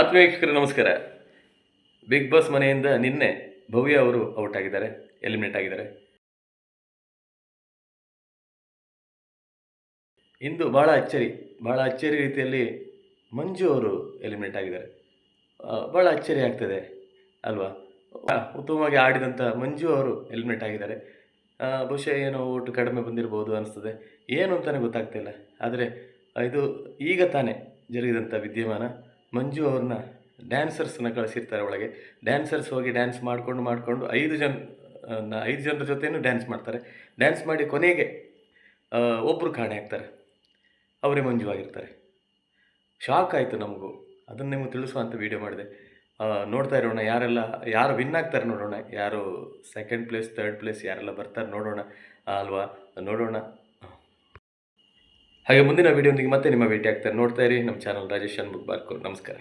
ಆತ್ಮೀಯ ವೀಕ್ಷಕರೇ ನಮಸ್ಕಾರ. ಬಿಗ್ ಬಾಸ್ ಮನೆಯಿಂದ ನಿನ್ನೆ ಭವ್ಯ ಅವರು ಔಟ್ ಆಗಿದ್ದಾರೆ ಎಲಿಮಿನೇಟ್ ಆಗಿದ್ದಾರೆ. ಇಂದು ಭಾಳ ಅಚ್ಚರಿ ಭಾಳ ಅಚ್ಚರಿ ರೀತಿಯಲ್ಲಿ ಮಂಜು ಅವರು ಎಲಿಮಿನೇಟ್ ಆಗಿದ್ದಾರೆ. ಬಹಳ ಅಚ್ಚರಿ ಆಗ್ತದೆ, ಅಲ್ವಾ? ಉತ್ತಮವಾಗಿ ಆಡಿದಂಥ ಮಂಜು ಅವರು ಎಲಿಮಿನೇಟ್ ಆಗಿದ್ದಾರೆ. ಬಹುಶಃ ಏನೋ ಓಟು ಕಡಿಮೆ ಬಂದಿರ್ಬೋದು ಅನಿಸ್ತದೆ. ಏನು ಅಂತಲೇ ಗೊತ್ತಾಗ್ತಿಲ್ಲ. ಆದರೆ ಇದು ಈಗ ತಾನೇ ಜರುಗಿದಂಥ ವಿದ್ಯಮಾನ. ಮಂಜು ಅವ್ರನ್ನ ಡ್ಯಾನ್ಸರ್ಸ್ನ ಕಳಿಸಿರ್ತಾರೆ ಒಳಗೆ. ಡ್ಯಾನ್ಸರ್ಸ್ ಹೋಗಿ ಡ್ಯಾನ್ಸ್ ಮಾಡಿಕೊಂಡು ಮಾಡಿಕೊಂಡು ಐದು ಜನ ಐದು ಜನರ ಜೊತೆಯೂ ಡ್ಯಾನ್ಸ್ ಮಾಡ್ತಾರೆ. ಡ್ಯಾನ್ಸ್ ಮಾಡಿ ಕೊನೆಗೆ ಒಬ್ಬರು ಕಾಣೆ ಆಗ್ತಾರೆ. ಅವರೇ ಮಂಜು ಆಗಿರ್ತಾರೆ. ಶಾಕ್ ಆಯಿತು ನಮಗೂ. ಅದನ್ನು ನಿಮಗೆ ಅಂತ ವೀಡಿಯೋ ಮಾಡಿದೆ. ನೋಡ್ತಾ ಇರೋಣ, ಯಾರೆಲ್ಲ, ಯಾರು ವಿನ್ ಆಗ್ತಾರೆ ನೋಡೋಣ. ಯಾರು ಸೆಕೆಂಡ್ ಪ್ಲೇಸ್ ಥರ್ಡ್ ಪ್ಲೇಸ್ ಯಾರೆಲ್ಲ ಬರ್ತಾರೆ ನೋಡೋಣ. ಅಲ್ವಾ? ನೋಡೋಣ. ಹಾಗೆ ಮುಂದಿನ ವೀಡಿಯೋದೊಂದಿಗೆ ಮತ್ತೆ ನಿಮ್ಮ ಭೇಟಿ ಆಗ್ತಾರೆ. ನೋಡ್ತಾ ಇರಿ ನಮ್ಮ ಚಾನಲ್ ರಾಜೇಶ್ ಅನ್ಬುಕ್ ನಮಸ್ಕಾರ.